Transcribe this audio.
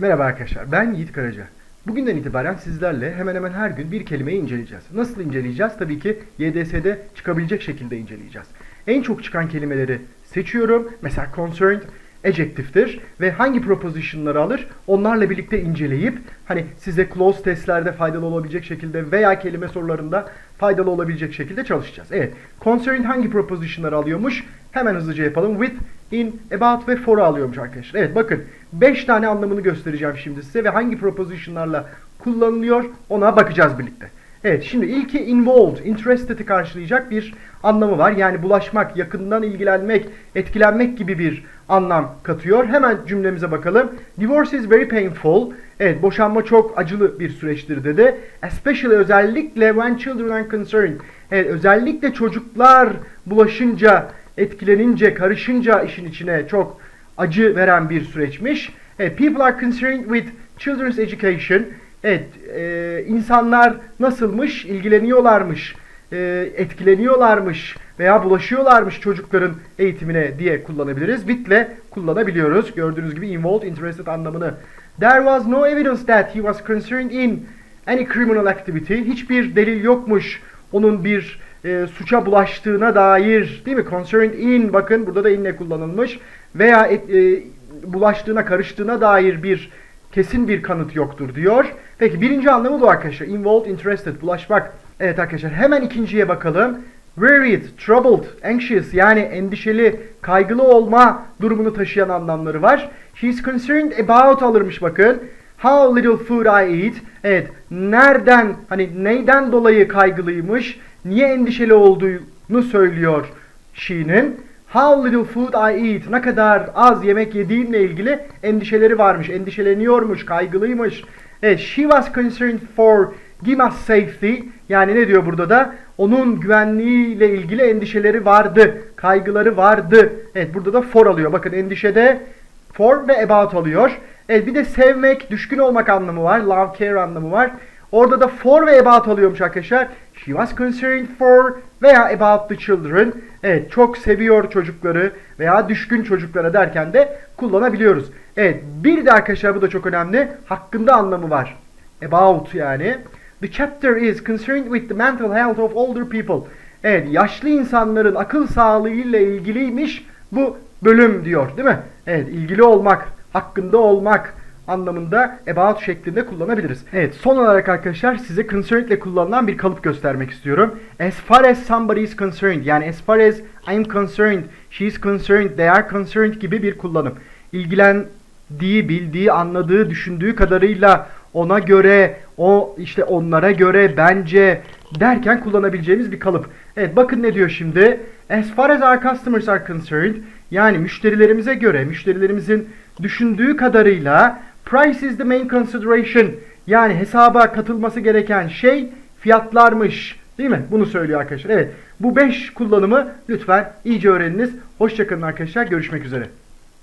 Merhaba arkadaşlar, ben Yiğit Karaca. Bugünden itibaren sizlerle hemen hemen her gün bir kelimeyi inceleyeceğiz. Nasıl inceleyeceğiz? Tabii ki YDS'de çıkabilecek şekilde inceleyeceğiz. En çok çıkan kelimeleri seçiyorum. Mesela concerned adjective'tir ve hangi preposition'ları alır onlarla birlikte inceleyip hani size clause testlerde faydalı olabilecek şekilde veya kelime sorularında faydalı olabilecek şekilde çalışacağız. Evet, concerned hangi preposition'ları alıyormuş? Hemen hızlıca yapalım. With, in, about ve for'u alıyormuş arkadaşlar. Evet bakın 5 tane anlamını göstereceğim şimdi size ve hangi preposition'larla kullanılıyor ona bakacağız birlikte. Evet şimdi ilki involved, interessed'i karşılayacak bir anlamı var. Yani bulaşmak, yakından ilgilenmek, etkilenmek gibi bir anlam katıyor. Hemen cümlemize bakalım. Divorce is very painful. Evet boşanma çok acılı bir süreçtir dedi. Especially özellikle when children are concerned. Evet özellikle çocuklar bulaşınca, etkilenince, karışınca işin içine çok acı veren bir süreçmiş. Evet, people are concerned with children's education. Evet, e, insanlar nasılmış? İlgileniyorlarmış, e, etkileniyorlarmış veya bulaşıyorlarmış çocukların eğitimine diye kullanabiliriz. With'le kullanabiliyoruz. Gördüğünüz gibi involved, interested anlamını. There was no evidence that he was concerned in any criminal activity. Hiçbir delil yokmuş onun bir e, suça bulaştığına dair değil mi? Concerned in bakın burada da inle kullanılmış veya e, bulaştığına karıştığına dair bir kesin bir kanıt yoktur diyor. Peki birinci anlamı bu arkadaşlar. Involved, interested, bulaşmak. Evet arkadaşlar hemen ikinciye bakalım. Worried, troubled, anxious yani endişeli, kaygılı olma durumunu taşıyan anlamları var. She's concerned about alırmış bakın. How little food I eat. Evet, nereden, hani neyden dolayı kaygılıymış, niye endişeli olduğunu söylüyor she'nin. How little food I eat. Ne kadar az yemek yediğimle ilgili endişeleri varmış, endişeleniyormuş, kaygılıymış. Evet, she was concerned for Gima's safety. Yani ne diyor burada da? Onun güvenliğiyle ilgili endişeleri vardı, kaygıları vardı. Evet, burada da for alıyor. Bakın endişede for ve about alıyor. Evet bir de sevmek, düşkün olmak anlamı var. Love, care anlamı var. Orada da for ve about alıyormuş arkadaşlar. She was concerned for veya about the children. Evet çok seviyor çocukları veya düşkün çocuklara derken de kullanabiliyoruz. Evet bir de arkadaşlar bu da çok önemli. Hakkında anlamı var. About yani. The chapter is concerned with the mental health of older people. Evet yaşlı insanların akıl sağlığı ile ilgiliymiş bu bölüm diyor değil mi? Evet ilgili olmak, hakkında olmak anlamında about şeklinde kullanabiliriz. Evet son olarak arkadaşlar size concerned ile kullanılan bir kalıp göstermek istiyorum. As far as somebody is concerned yani as far as I'm concerned, she is concerned, they are concerned gibi bir kullanım. İlgilendiği, bildiği, anladığı, düşündüğü kadarıyla ona göre, o işte onlara göre, bence derken kullanabileceğimiz bir kalıp. Evet bakın ne diyor şimdi? As far as our customers are concerned, yani müşterilerimize göre, müşterilerimizin düşündüğü kadarıyla price is the main consideration. Yani hesaba katılması gereken şey fiyatlarmış. Değil mi? Bunu söylüyor arkadaşlar. Evet. Bu 5 kullanımı lütfen iyice öğreniniz. Hoşçakalın arkadaşlar. Görüşmek üzere.